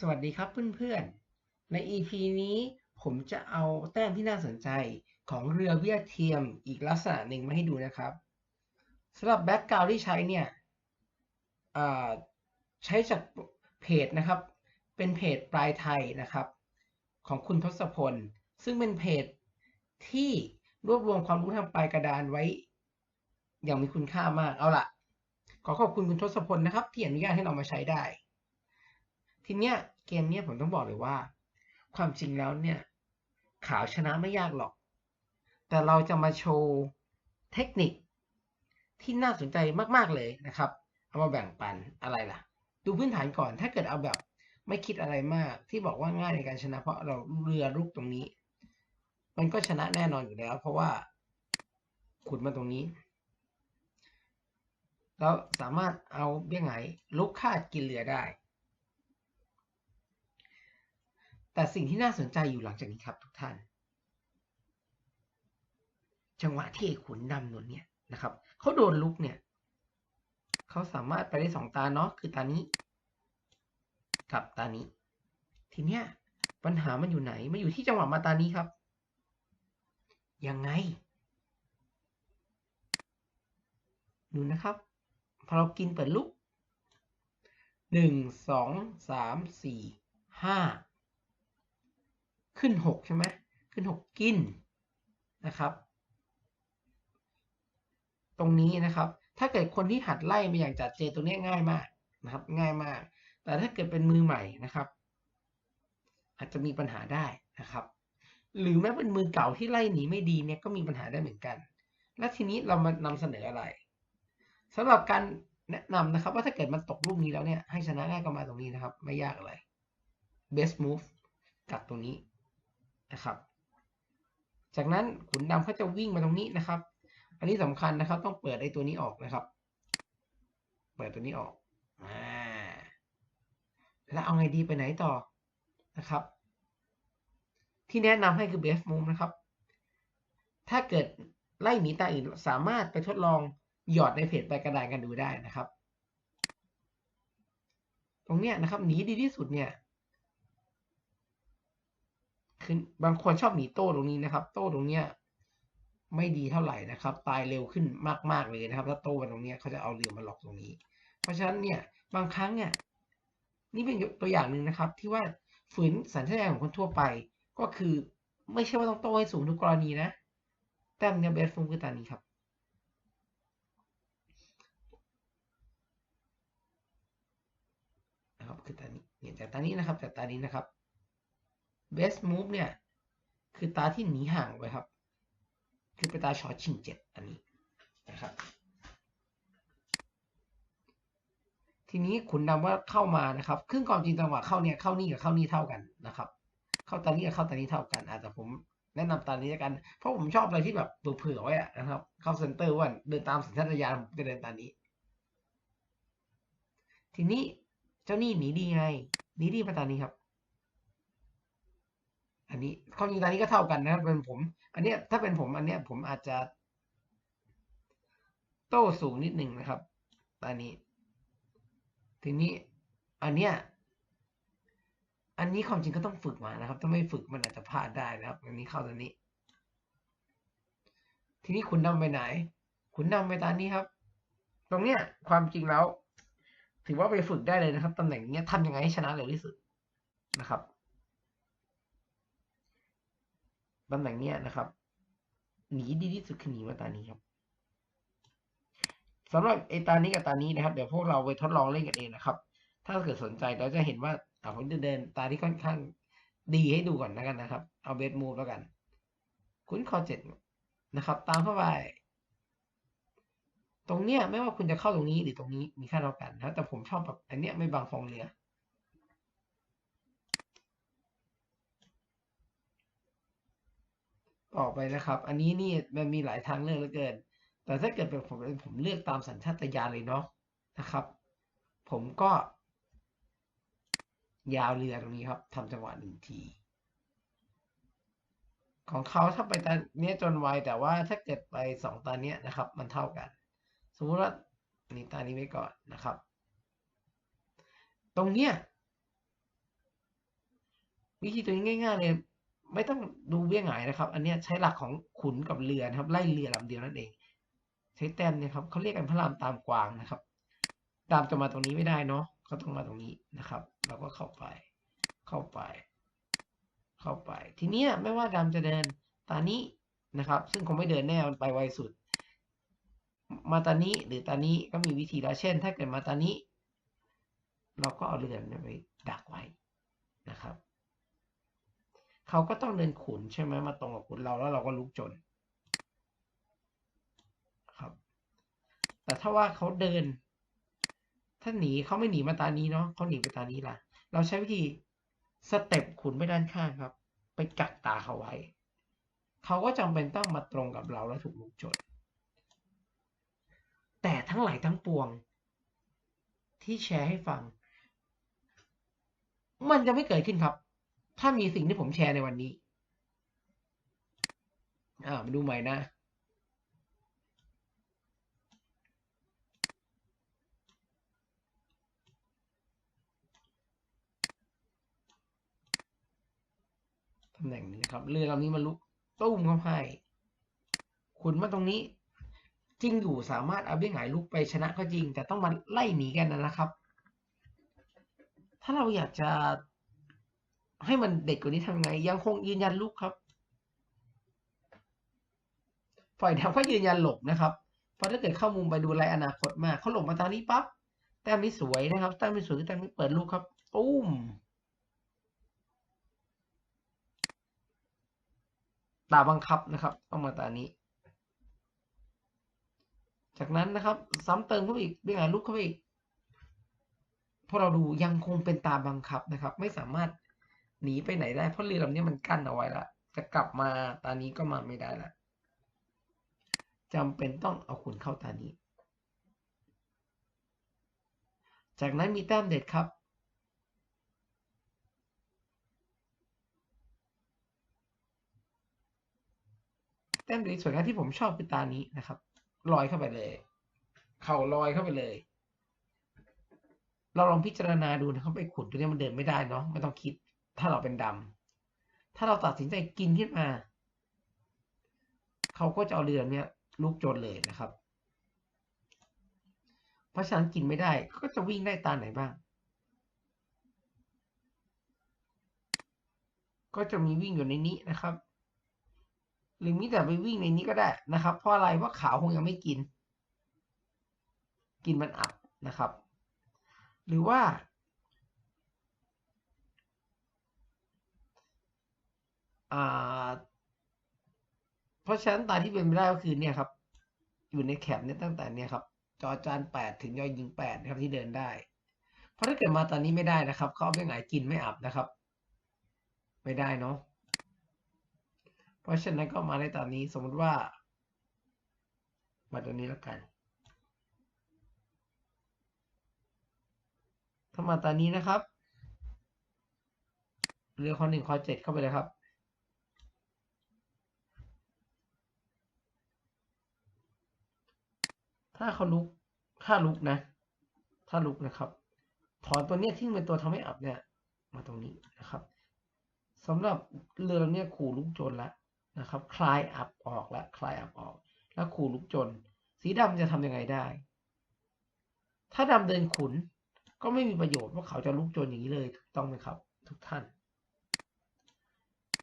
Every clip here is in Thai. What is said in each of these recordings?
สวัสดีครับเพื่อนๆ ใน EP นี้ผมจะเอาแต้มที่น่าสนใจของเรือเวียดเทียมอีกลักษณะหนึ่งมาให้ดูนะครับสำหรับแบ็กกราวด์ที่ใช้เนี่ยใช้จากเพจนะครับ เป็นเพจปลายไทยนะครับ ของคุณทศพล ซึ่งเป็นเพจที่รวบรวมความรู้ทางปลายกระดานไว้ อย่างมีคุณค่ามากเอาล่ะ ขอขอบคุณคุณทศพลนะครับ ที่อนุญาตให้เรามาใช้ได้ ทีเนี้ยเกมเนี้ยผมต้องบอกเลยว่า ความจริงแล้วเนี่ยขาวชนะไม่ยากหรอก แต่เราจะมาโชว์เทคนิคที่น่าสนใจมากๆเลยนะครับ เอามาแบ่งปันอะไรล่ะ ดูพื้นฐานก่อนถ้าเกิดเอาแบบไม่คิดอะไรมากที่บอกว่าง่ายในการชนะ เพราะเราเรือรุกตรงนี้ มันก็ชนะแน่นอนอยู่แล้ว เพราะว่าขุดมาตรงนี้ เราสามารถเอาเบี้ยไงลุกคาดกินเรือได้ แต่สิ่งที่น่าสนใจอยู่หลังจากนี้ครับทุกท่าน จังหวะที่ไอ้ขุนดำนวลเนี่ยนะครับเขาโดนลุกเนี่ยเขาสามารถไปได้สองตาเนาะคือตานี้ กับตานี้ ทีเนี้ยปัญหามันอยู่ไหนมันอยู่ที่จังหวะมาตานี้ครับ ยังไงดูนะครับ พอเรากินเปิดลุกหนึ่งสองสามสี่ห้า ขึ้นหกใช่ไหมขึ้นหกกินนะครับ ตรงนี้นะครับ ถ้าเกิดคนที่หัดไล่มาอย่างจัดเจตรงนี้ง่ายมากนะครับ ง่ายมาก แต่ถ้าเกิดเป็นมือใหม่นะครับ อาจจะมีปัญหาได้นะครับ หรือแม้เป็นมือเก่าที่ไล่หนีไม่ดีเนี่ยก็มีปัญหาได้เหมือนกัน และทีนี้เรามานำเสนออะไรสำหรับการแนะนำนะครับ ว่าถ้าเกิดมันตกลูกนี้แล้วเนี่ยให้ชนะง่ายก็มาตรงนี้นะครับ ไม่ยากอะไร best move กัดตรงนี้ นะครับ จากนั้นขุนดำเขาจะวิ่งมาตรงนี้นะครับ อันนี้สำคัญนะครับ ต้องเปิดไอ้ตัวนี้ออกนะครับ เปิดตัวนี้ออกอ่าแล้วเอาไงดีไปไหนต่อนะครับ ที่แนะนำให้คือ best move นะครับ ถ้าเกิดไล่หนีตาอื่นสามารถไปทดลองหยอดในเพจใบกระดานกันดูได้นะครับ ตรงเนี้ยนะครับหนีดีที่สุดเนี่ย คือบางคนชอบหนีโต้ตรงนี้นะครับ โต้ตรงเนี้ยไม่ดีเท่าไหร่นะครับ ตายเร็วขึ้นมากๆเลยนะครับ ถ้าโต้มาตรงนี้เขาจะเอาเรือมาล็อกตรงนี้ เพราะฉะนั้นเนี่ยบางครั้งเนี่ยนี่เป็นตัวอย่างหนึ่งนะครับ ที่ว่าฝืนสัญชาตญาณของคนทั่วไป ก็คือไม่ใช่ว่าต้องโต้ให้สูงทุกกรณีนะแต้มเนี่ยเบสฟูมคือตานี้ครับนะครับคือตานี้เนี่ยจากตานี้นะครับจากตานี้นะครับ best move เนี่ย คือตาที่หนีห่างไปครับ คือเป็นตาช็อตชิงเจ็ดอันนี้นะครับ ทีนี้ขุนดำว่าเข้ามานะครับ ครึ่งความจริงจังหวะเข้าเนี่ยเข้านี่กับเข้านี่เท่ากันนะครับ เข้าตานี้กับเข้าตานี้เท่ากันอาจจะผมแนะนำตานี้แล้วกัน เพราะผมชอบอะไรที่แบบตัวเผื่อไว้นะครับ เข้าเซ็นเตอร์ว่าเดินตามสัญชาตญาณผมจะเดินตานี้ ทีนี้เจ้านี่หนีดีไง หนีดีมาตานี้ครับ อันนี้ความจริงตอนนี้ก็เท่ากันนะครับเป็นผม อันเนี้ยถ้าเป็นผมอันเนี้ยผมอาจจะ โต้สูงนิดหนึ่งนะครับตอนนี้ ทีนี้ อันเนี้ยอันนี้ความจริงก็ต้องฝึกมานะครับ ถ้าไม่ฝึกมันอาจจะพลาดได้นะครับ อันนี้เข้าตอนนี้ ทีนี้คุณนำไปไหน คุณนำไปตอนนี้ครับ ตรงเนี้ยความจริงแล้ว ถือว่าไปฝึกได้เลยนะครับตำแหน่งเนี้ยทำยังไงให้ชนะเร็วที่สุดนะครับ ตำแหน่งเนี้ยนะครับ หนีดีที่สุดคือหนีมาตานี้ครับสำหรับไอตานี้กับตานี้นะครับ เดี๋ยวพวกเราไปทดลองเล่นกันเองนะครับ ถ้าเกิดสนใจเราจะเห็นว่าอ่าผมจะเดินตาที่ค่อนข้างดีให้ดูก่อนแล้วกันนะครับ เอาเบสมูฟแล้วกัน คุณคอเจ็ดนะครับ ตามเข้าไป ตรงเนี้ยไม่ว่าคุณจะเข้าตรงนี้หรือตรงนี้มีค่าเท่ากันนะแต่ผมชอบแบบอันเนี้ยไม่บังฟองเรือ ออกไปนะครับ อันนี้นี่มันมีหลายทางเลือกเหลือเกิน แต่ถ้าเกิดเป็นผมผมเลือกตามสัญชาตญาณเลยเนาะนะครับ ผมก็ ยาวเรือตรงนี้ครับทำจังหวะหนึ่งที ของเขาถ้าไปตาเนี้ยจนไวแต่ว่าถ้าเกิดไปสองตาเนี้ยนะครับ มันเท่ากัน สมมติว่านี่ตานี้ไว้ก่อนนะครับ ตรงเนี้ยวิธีตัวนี้ง่ายๆเลย ไม่ต้องดูเบี้ยหงายนะครับ อันนี้ใช้หลักของขุนกับเรือนะครับ ไล่เรือลำเดียวนั่นเอง ใช้แต้มเนี่ยครับเขาเรียกกันพระรามตามกวางนะครับ ตามจะมาตรงนี้ไม่ได้เนาะก็ต้องมาตรงนี้นะครับ เราก็เข้าไป เข้าไป เข้าไป ทีเนี้ยไม่ว่าดำจะเดินตานี้นะครับ ซึ่งคงไม่เดินแน่มันไปไวสุด มาตานี้หรือตานี้ก็มีวิธีแล้วเช่น ถ้าเกิดมาตานี้ เราก็เอาเรือนไปดักไว้นะครับ เขาก็ต้องเดินขุนใช่ไหมมาตรงกับขุนเราแล้วเราก็ลุกจนครับ แต่ถ้าว่าเขาเดิน ถ้าหนีเขาไม่หนีมาตานี้เนาะเขาหนีไปตานี้ล่ะ เราใช้วิธีสเต็ปขุนไปด้านข้างครับ ไปกักตาเขาไว้ เขาก็จำเป็นต้องมาตรงกับเราแล้วถูกลุกจน แต่ทั้งหลายทั้งปวง ที่แชร์ให้ฟัง มันจะไม่เกิดขึ้นครับ ถ้ามีสิ่งที่ผมแชร์ในวันนี้ อ่ามาดูใหม่นะตำแหน่งนี้นะครับ เรือลำนี้มันลุกตุ้มเข้าให้ขุนมาตรงนี้จริงอยู่สามารถเอาเบี้ยหงายลุกไปชนะก็จริง แต่ต้องมาไล่หนีกันนะครับ ถ้าเราอยากจะ ให้มันเด็กกว่านี้ทำไง ยังคงยืนยันลุกครับ ฝ่ายดำก็ยืนยันหลบนะครับ เพราะถ้าเกิดเข้ามุมไปดูไรอนาคตมากเขาหลบมาตอนนี้ปั๊บแต้มนี้สวยนะครับแต้มนี้สวยคือแต้มนี้เปิดลูกครับตุ้มตาบังคับนะครับต้องมาตานี้ จากนั้นนะครับ ซ้ำเติมเข้าไปอีกเบี้ยงลุกเข้าไปอีกพอเราดูยังคงเป็นตาบังคับนะครับ ไม่สามารถ หนีไปไหนได้เพราะเรือลำนี้มันกั้นเอาไว้ละจะกลับมาตานี้ก็มาไม่ได้ละจำเป็นต้องเอาขุนเข้าตานี้ จากนั้นมีแต้มเด็ดครับ แต้มเด็ดสวยงามที่ผมชอบคือตานี้นะครับลอยเข้าไปเลย เข่าลอยเข้าไปเลย เราลองพิจารณาดูนะครับไปขุนตัวนี้มันเดินไม่ได้เนาะไม่ต้องคิด ถ้าเราเป็นดำถ้าเราตัดสินใจกินขึ้นมา เขาก็จะเอาเรือเนี้ยลุกโจนเลยนะครับ เพราะฉะนั้นกินไม่ได้ก็จะวิ่งได้ตาไหนบ้าง ก็จะมีวิ่งอยู่ในนี้นะครับ หรือมีแต่ไปวิ่งในนี้ก็ได้นะครับ เพราะอะไรเพราะขาวคงยังไม่กิน กินมันอับนะครับ หรือว่า อ่า เพราะฉะนั้นตาที่เป็นไปได้ก็คือเนี่ยครับ อยู่ในแคปเนี่ยตั้งแต่เนี่ยครับ จอจานแปดถึงยอยิงแปดนะครับที่เดินได้ เพราะถ้าเกิดมาตอนนี้ไม่ได้นะครับ เขาเอาไปไหนกินไม่อับนะครับ ไม่ได้เนาะเพราะฉะนั้นก็มาในตอนนี้สมมติว่า มาตัวนี้แล้วกันถ้ามาตอนนี้นะครับเรือคอหนึ่งคอเจ็ดเข้าไปเลยครับ ถ้าเขาลุก ถ้าลุกนะ ถ้าลุกนะครับ ถอนตัวเนี้ยที่เป็นตัวทำให้อับเนี่ย มาตรงนี้นะครับสำหรับเรือลำเนี้ยขู่ลุกจนแล้วนะครับ คลายอับออกแล้วคลายอับออก แล้วขู่ลุกจน สีดำจะทำยังไงได้ ถ้าดำเดินขุน ก็ไม่มีประโยชน์ว่าเขาจะลุกจนอย่างนี้เลยถูกต้องไหมครับ ทุกท่าน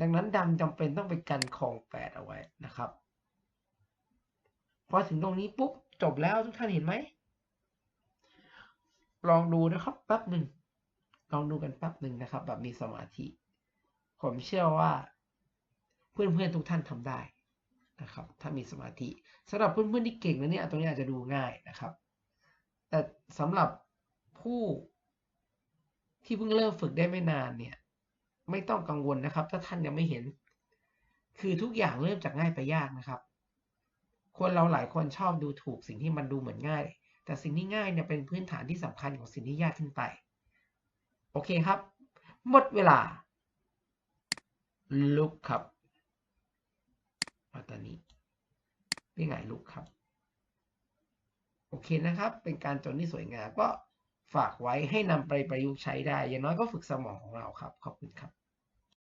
ดังนั้นดำจำเป็นต้องไปกันคลองแปดเอาไว้นะครับพอถึงตรงนี้ปุ๊บ จบแล้วทุกท่านเห็นไหม ลองดูนะครับแป๊บหนึ่ง ลองดูกันแป๊บหนึ่งนะครับ แบบมีสมาธิ ผมเชื่อว่า เพื่อนๆทุกท่านทำได้นะครับ ถ้ามีสมาธิสำหรับเพื่อนๆที่เก่งนะเนี่ยตรงนี้อาจจะดูง่ายนะครับ แต่สำหรับผู้ที่เพิ่งเริ่มฝึกได้ไม่นานเนี่ย ไม่ต้องกังวลนะครับ ถ้าท่านยังไม่เห็น คือทุกอย่างเริ่มจากง่ายไปยากนะครับ คนเราหลายคนชอบดูถูกสิ่งที่มันดูเหมือนง่าย แต่สิ่งที่ง่ายเนี่ยเป็นพื้นฐานที่สำคัญของสิ่งที่ยากขึ้นไป โอเคครับ หมดเวลา ลุกครับมาตอนนี้ไม่ไงลุกครับ โอเคนะครับ เป็นการจนที่สวยงามก็ฝากไว้ให้นำไปประยุกต์ใช้ได้ อย่างน้อยก็ฝึกสมองของเราครับ ขอบคุณครับ